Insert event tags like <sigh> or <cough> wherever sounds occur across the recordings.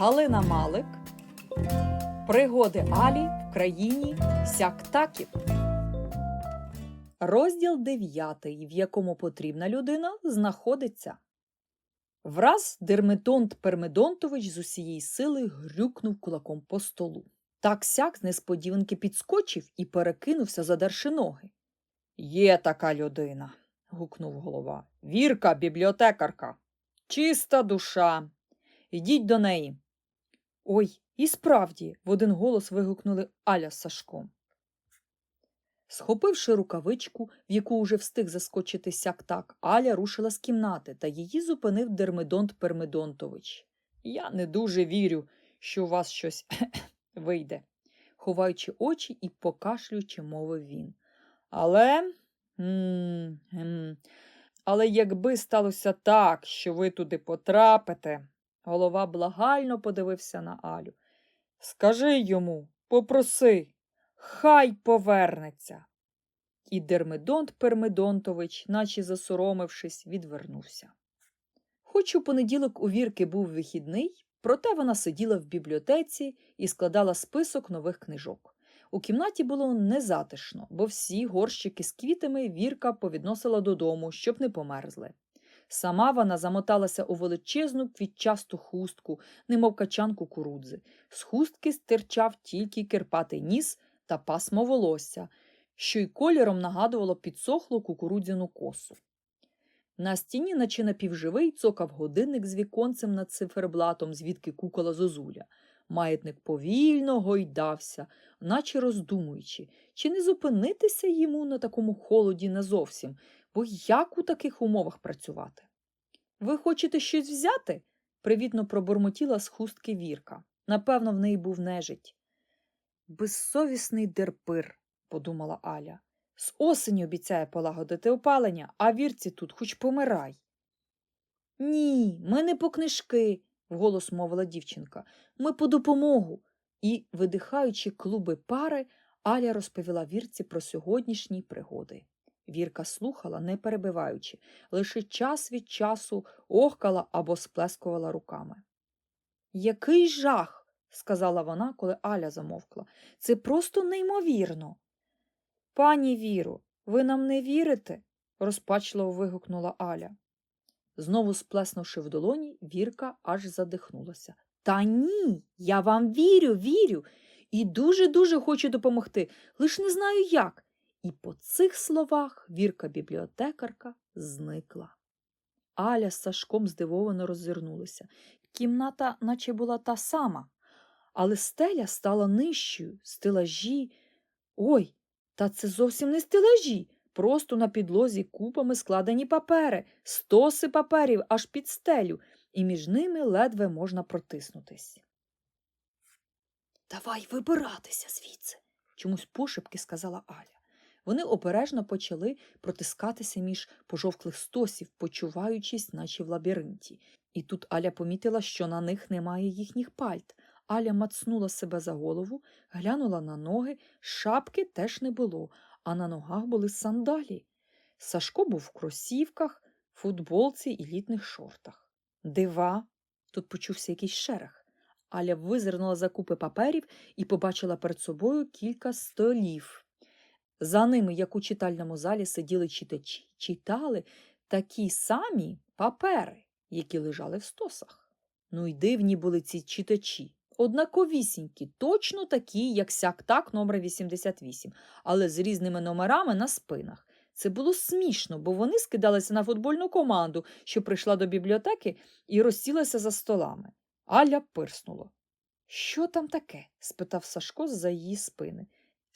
Галина Малик. Пригоди Алі в країні сяктаків. Розділ 9, в якому потрібна людина знаходиться. Враз Дерметонт Пермедонтович з усієї сили грюкнув кулаком по столу. Так сяк з несподіванки підскочив і перекинувся, задерши ноги. Є така людина. гукнув голова. Вірка, бібліотекарка. Чиста душа. Ідіть до неї. Ой, і справді, в один голос вигукнули Аля з Сашком. Схопивши рукавичку, в яку уже встиг заскочити сяк так, Аля рушила з кімнати, та її зупинив Дермидонт Пермидонтович. Я не дуже вірю, що у вас щось <coughs> вийде, ховаючи очі і покашлюючи, мовив він. Але. Але якби сталося так, що ви туди потрапите, голова благально подивився на Алю. Скажи йому, попроси, хай повернеться. І Дермидонт Пермидонтович, наче засоромившись, відвернувся. Хоч у понеділок у Вірки був вихідний, проте вона сиділа в бібліотеці і складала список нових книжок. У кімнаті було незатишно, бо всі горщики з квітами Вірка повідносила додому, щоб не померзли. Сама вона замоталася у величезну квітчасту хустку, немов качан кукурудзи. З хустки стирчав тільки кирпатий ніс та пасмо волосся, що й кольором нагадувало підсохлу кукурудзяну косу. На стіні, наче напівживий, цокав годинник з віконцем над циферблатом, звідки кукола зозуля. Маятник повільно гойдався, наче роздумуючи, чи не зупинитися йому на такому холоді назовсім, бо як у таких умовах працювати? Ви хочете щось взяти? привітно пробурмотіла з хустки Вірка. Напевно, в неї був нежить. Безсовісний дерпир, подумала Аля. З осені обіцяє полагодити опалення, а вірці тут хоч помирай. Ні, ми не по книжки, вголос мовила дівчинка. Ми по допомогу. І, видихаючи клуби пари, Аля розповіла вірці про сьогоднішні пригоди. Вірка слухала, не перебиваючи, лише час від часу охкала або сплескувала руками. Який жах, сказала вона, коли Аля замовкла. Це просто неймовірно. Пані Віро, ви нам не вірите? розпачливо вигукнула Аля. Знову сплеснувши в долоні, Вірка аж задихнулася. Та ні, я вам вірю, вірю, і дуже-дуже хочу допомогти, лиш не знаю як. І по цих словах Вірка бібліотекарка зникла. Аля з Сашком здивовано роззирнулися. Кімната, наче була та сама, але стеля стала нижчою, стелажі. Ой, та це зовсім не стелажі. Просто на підлозі купами складені папери, стоси паперів аж під стелю, і між ними ледве можна протиснутись. Давай вибиратися звідси, чомусь пошепки сказала Аля. Вони обережно почали протискатися між пожовклих стосів, почуваючись, наче в лабіринті. І тут Аля помітила, що на них немає їхніх пальт. Аля мацнула себе за голову, глянула на ноги, шапки теж не було, а на ногах були сандалі. Сашко був в кросівках, футболці і літних шортах. Дива. Тут почувся якийсь шерех. Аля визирнула за купи паперів і побачила перед собою кілька столів. За ними, як у читальному залі, сиділи читачі, читали такі самі папери, які лежали в стосах. Ну й дивні були ці читачі. Однаковісінькі, точно такі, як сяк-так номер 88, але з різними номерами на спинах. Це було смішно, бо вони скидалися на футбольну команду, що прийшла до бібліотеки і розсілася за столами. Аля пирснула. Що там таке? спитав Сашко з-за її спини.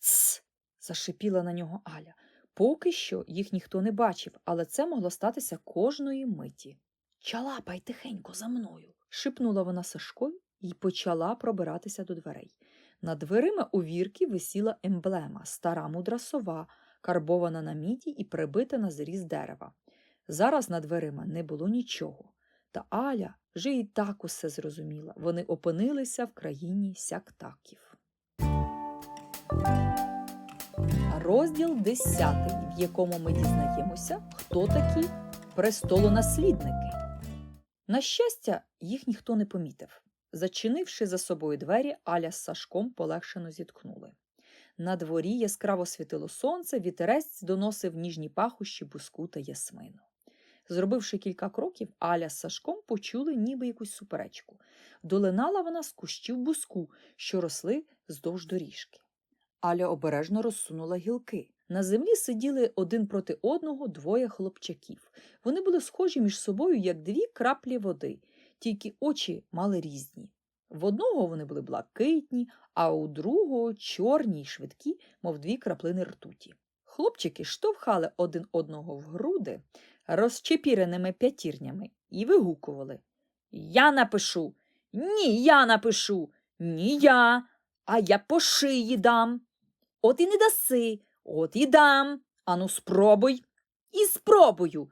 Цс. Зашипіла на нього Аля. Поки що їх ніхто не бачив, але це могло статися кожної миті. Чалапай тихенько за мною, шипнула вона Сашкові і почала пробиратися до дверей. Над дверима у вірки висіла емблема, стара мудра сова, карбована на міді і прибита на зріз дерева. Зараз над дверима не було нічого. Та Аля вже і так усе зрозуміла. Вони опинилися в країні сяктаків. Розділ 10, в якому ми дізнаємося, хто такі престолонаслідники. На щастя, їх ніхто не помітив. Зачинивши за собою двері, Аля з Сашком полегшено зітхнули. На дворі яскраво світило сонце, вітерець доносив ніжні пахощі буску та ясмину. Зробивши кілька кроків, Аля з Сашком почули ніби якусь суперечку. Долинала вона з кущів буску, що росли вздовж доріжки. Аля обережно розсунула гілки. На землі сиділи один проти одного двоє хлопчаків. Вони були схожі між собою, як дві краплі води, тільки очі мали різні. В одного вони були блакитні, а у другого чорні й швидкі, мов дві краплини ртуті. Хлопчики штовхали один одного в груди розчепіреними п'ятірнями і вигукували Я напишу, ні, я напишу, ні я, а я по шиї дам. От і не даси, от і дам. Ану, спробуй. І спробую.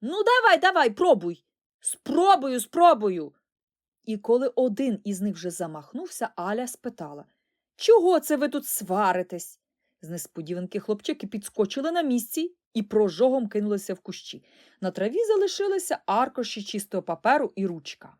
Ну, давай, давай, пробуй. Спробую, спробую. І коли один із них вже замахнувся, Аля спитала Чого це ви тут сваритесь? З несподіванки хлопчики підскочили на місці і прожогом кинулися в кущі. На траві залишилися аркуші чистого паперу і ручка.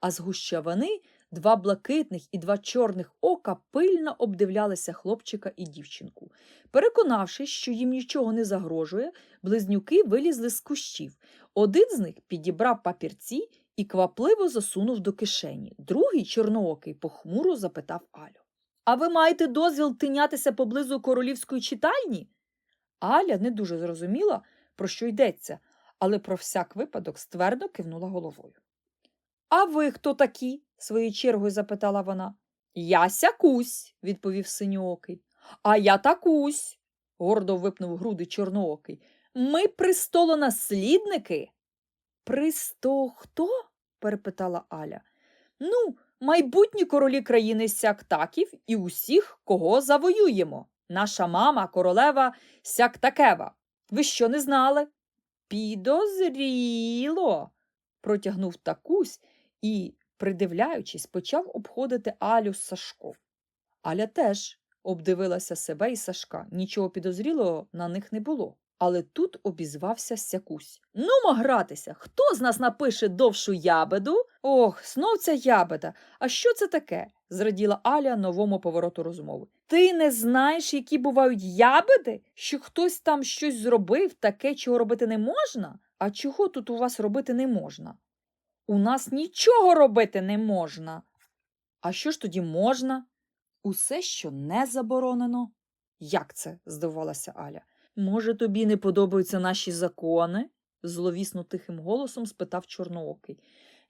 А з гущавини два блакитних і два чорних ока пильно обдивлялися хлопчика і дівчинку. Переконавшись, що їм нічого не загрожує, близнюки вилізли з кущів. Один з них підібрав папірці і квапливо засунув до кишені. Другий, чорноокий, похмуро запитав Алю. А ви маєте дозвіл тинятися поблизу королівської читальні? Аля не дуже зрозуміла, про що йдеться, але про всяк випадок ствердо кивнула головою. А ви хто такі? своєю чергою запитала вона. Я сякусь, відповів синьоокий. А я такусь, гордо випнув груди чорноокий. Ми престолонаслідники. Присто хто? перепитала Аля. Ну, майбутні королі країни сяктаків і усіх, кого завоюємо. Наша мама королева Сяктакева. Ви що не знали? Підозріло, протягнув такусь і, придивляючись, почав обходити Алю з Сашком. Аля теж обдивилася себе і Сашка. Нічого підозрілого на них не було. Але тут обізвався сякусь. Нумо гратися. Хто з нас напише довшу ябеду? Ох, знов ця ябеда. А що це таке? зраділа Аля новому повороту розмови. Ти не знаєш, які бувають ябеди? Що хтось там щось зробив, таке, чого робити не можна? А чого тут у вас робити не можна? У нас нічого робити не можна. А що ж тоді можна? Усе, що не заборонено. Як це? здивувалася Аля. Може, тобі не подобаються наші закони? зловісно тихим голосом спитав Чорноокий.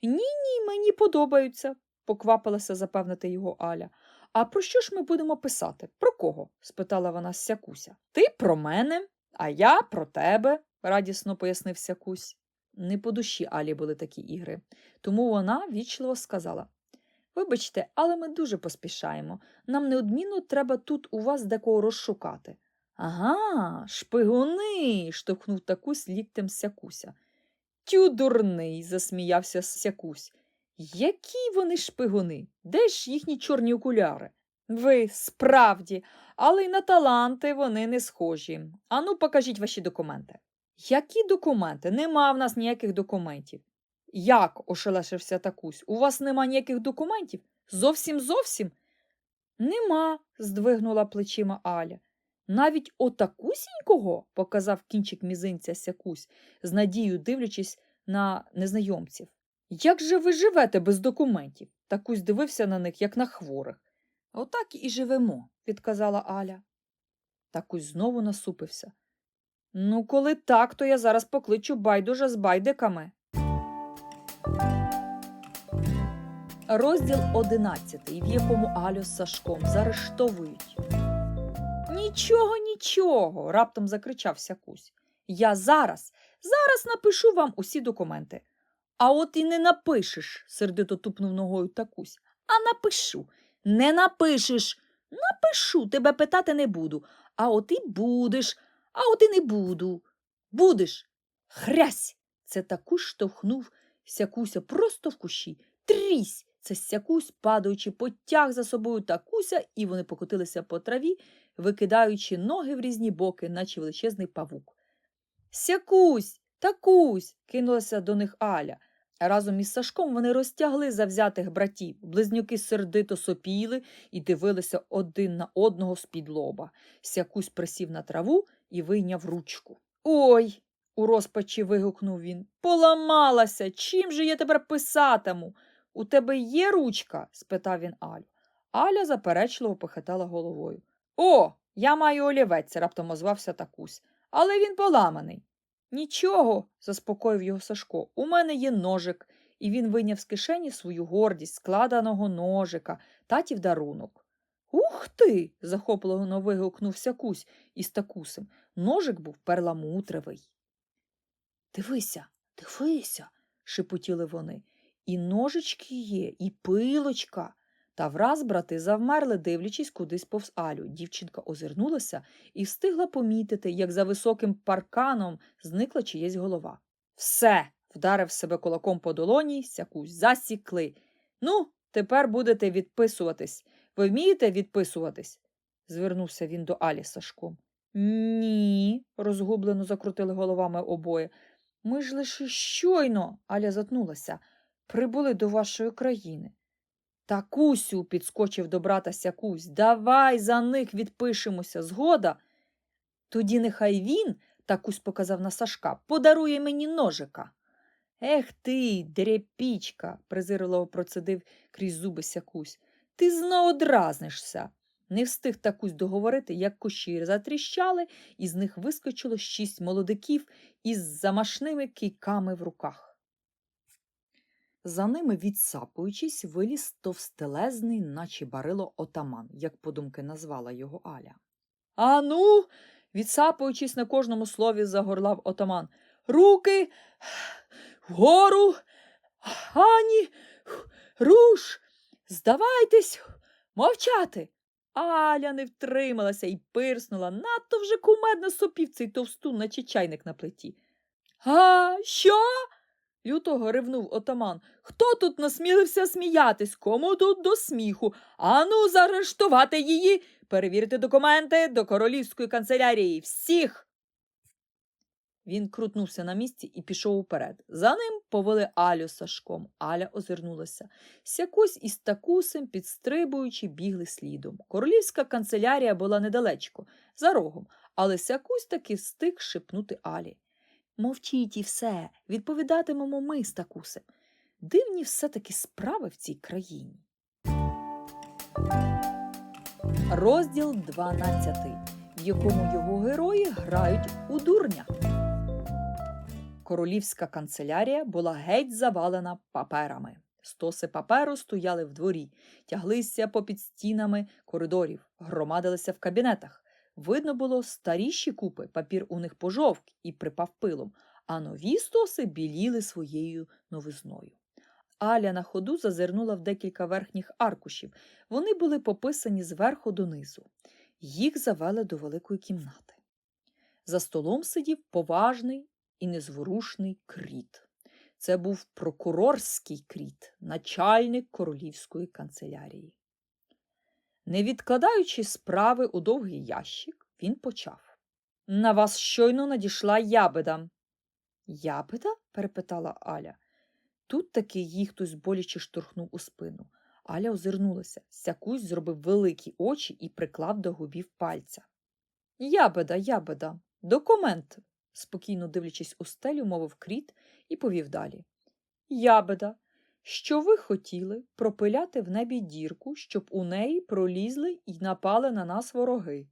Ні, ні, мені подобаються, поквапилася запевнити його Аля. А про що ж ми будемо писати? Про кого? спитала вона сякуся. Ти про мене, а я про тебе, радісно пояснив сякусь. Не по душі Алі були такі ігри, тому вона вічливо сказала Вибачте, але ми дуже поспішаємо. Нам неодмінно треба тут у вас декого розшукати. Ага, шпигуни. штовхнув такусь ліктем сякуся. Тю дурний, засміявся сякусь. Які вони шпигуни? Де ж їхні чорні окуляри? Ви справді, але й на таланти вони не схожі. Ану, покажіть ваші документи. Які документи? Нема в нас ніяких документів. Як? ошелешився такусь. У вас нема ніяких документів? Зовсім зовсім? Нема, здвигнула плечима Аля. Навіть отакусінького, показав кінчик мізинця сякусь, з надією дивлячись на незнайомців. Як же ви живете без документів? Такусь дивився на них, як на хворих. Отак і живемо, відказала Аля. Такусь знову насупився. Ну, коли так, то я зараз покличу байдужа з байдиками. Розділ одинадцятий, в якому Алю з Сашком заарештовують. Нічого, нічого, раптом закричав сякусь. Я зараз, зараз напишу вам усі документи. А от і не напишеш, сердито тупнув ногою такусь. А напишу. Не напишеш. Напишу, тебе питати не буду. А от і будеш, а от і не буду. Будеш. Хрясь. Це такусь штовхнув сякуся просто в кущі. Трісь. Це сякусь, падаючи, потяг за собою такуся, і вони покотилися по траві, викидаючи ноги в різні боки, наче величезний павук. Сякусь, такусь. кинулася до них Аля. Разом із Сашком вони розтягли завзятих братів. Близнюки сердито сопіли і дивилися один на одного з-під лоба. Сякусь присів на траву і вийняв ручку. Ой. у розпачі вигукнув він. Поламалася. Чим же я тепер писатиму? У тебе є ручка? спитав він Алю. Аля заперечливо похитала головою. О, я маю олівець, раптом озвався такусь. Але він поламаний. Нічого, заспокоїв його Сашко. У мене є ножик, і він вийняв з кишені свою гордість складеного ножика, татів дарунок. Ух ти. захопливо вигукнув Сякусь із такусем. Ножик був перламутровий. Дивися, дивися, шепотіли вони. І ножички є, і пилочка. Та враз брати завмерли, дивлячись кудись повз Алю. Дівчинка озирнулася і встигла помітити, як за високим парканом зникла чиєсь голова. Все, вдарив себе кулаком по долоні, сякусь засікли. Ну, тепер будете відписуватись. Ви вмієте відписуватись? звернувся він до Алі Сашком. Ні, розгублено закрутили головами обоє. Ми ж лише щойно, Аля затнулася, прибули до вашої країни. Такусю, підскочив до брата сякусь, давай за них відпишемося, згода. Тоді нехай він, такусь показав на Сашка, подарує мені ножика. Ех ти, дрепічка, презирливо процедив крізь зуби сякусь. Ти знову дразнишся. Не встиг такусь договорити, як кущі затріщали, і з них вискочило шість молодиків із замашними кійками в руках. За ними, відсапуючись, виліз товстелезний, наче барило отаман, як подумки назвала його Аля. Ану, відсапуючись на кожному слові, загорлав отаман. Руки вгору, ані, руш, здавайтесь, мовчати. Аля не втрималася і пирснула, надто вже кумедно сопів цей товстун, наче чайник на плиті. А що? Люто ревнув отаман. Хто тут насмілився сміятись? Кому тут до сміху? Ану, заарештувати її, перевірити документи до королівської канцелярії. Всіх. Він крутнувся на місці і пішов уперед. За ним повели Алю Сашком. Аля озирнулася. Сякось із такусем, підстрибуючи, бігли слідом. Королівська канцелярія була недалечко, за рогом, але сякусь таки встиг шепнути Алі. Мовчіть і все, відповідатимемо ми з такусем. Дивні все-таки справи в цій країні. Розділ 12, в якому його герої грають у дурня. Королівська канцелярія була геть завалена паперами. Стоси паперу стояли в дворі, тяглися попід стінами коридорів, громадилися в кабінетах. Видно було старіші купи, папір у них пожовк і припав пилом, а нові стоси біліли своєю новизною. Аля на ходу зазирнула в декілька верхніх аркушів. Вони були пописані зверху донизу. Їх завели до великої кімнати. За столом сидів поважний і незворушний кріт. Це був прокурорський кріт, начальник королівської канцелярії. Не відкладаючи справи у довгий ящик, він почав. На вас щойно надійшла ябеда. Ябеда? перепитала Аля. Тут таки їй хтось боляче штурхнув у спину. Аля озирнулася, сякусь зробив великі очі і приклав до губів пальця. Ябеда, ябеда, документ, спокійно дивлячись у стелю, мовив кріт і повів далі. Ябеда, що ви хотіли пропиляти в небі дірку, щоб у неї пролізли і напали на нас вороги.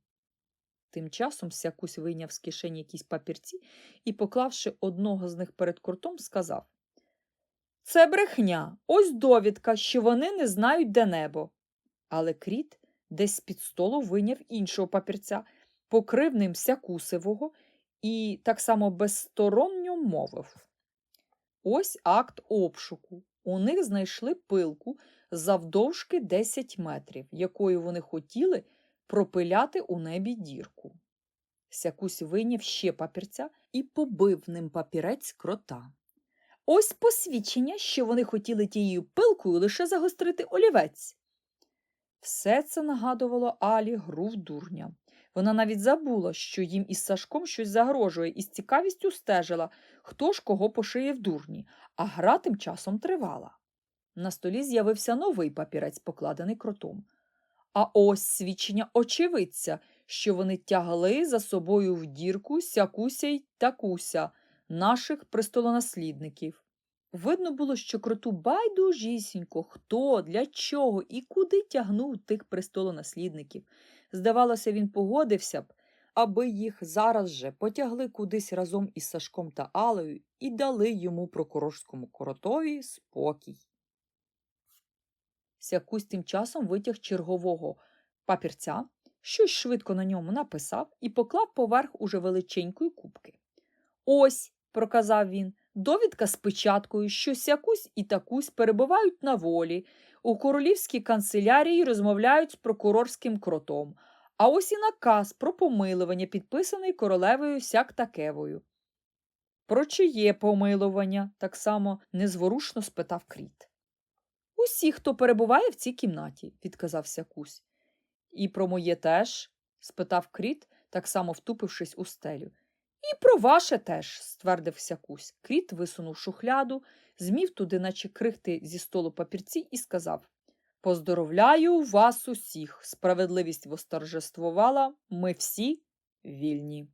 Тим часом сякусь вийняв з кишені якісь папірці і, поклавши одного з них перед куртом, сказав Це брехня, ось довідка, що вони не знають, де небо. Але кріт десь з під столу вийняв іншого папірця, покрив ним сякусевого і так само безсторонньо мовив. Ось акт обшуку. У них знайшли пилку завдовжки 10 метрів, якою вони хотіли пропиляти у небі дірку. Сякусь вийняв ще папірця і побив ним папірець крота. Ось посвідчення, що вони хотіли тією пилкою лише загострити олівець. Все це нагадувало Алі гру в дурня. Вона навіть забула, що їм із Сашком щось загрожує, і з цікавістю стежила, хто ж кого пошиє в дурні, а гра тим часом тривала. На столі з'явився новий папірець, покладений кротом. А ось свідчення очевидця, що вони тягли за собою в дірку сякуся й такуся, наших престолонаслідників. Видно було, що кроту байдужісінько, хто, для чого і куди тягнув тих престолонаслідників. Здавалося, він погодився б, аби їх зараз же потягли кудись разом із Сашком та Алею і дали йому прокурорському коротові спокій. Сякусь тим часом витяг чергового папірця, щось швидко на ньому написав і поклав поверх уже величенької кубки. Ось, проказав він, довідка з печаткою, що сякусь і такусь перебувають на волі, у королівській канцелярії розмовляють з прокурорським кротом, а ось і наказ про помилування, підписаний королевою сяк-такевою. Про чиє помилування? так само незворушно спитав Кріт. Усі, хто перебуває в цій кімнаті, відказав Сякусь. І про моє теж? спитав Кріт, так само втупившись у стелю. І про ваше теж, ствердив Сякусь. Кріт висунув шухляду, змів туди, наче крихти зі столу папірці, і сказав Поздоровляю вас усіх. Справедливість восторжествувала, ми всі вільні.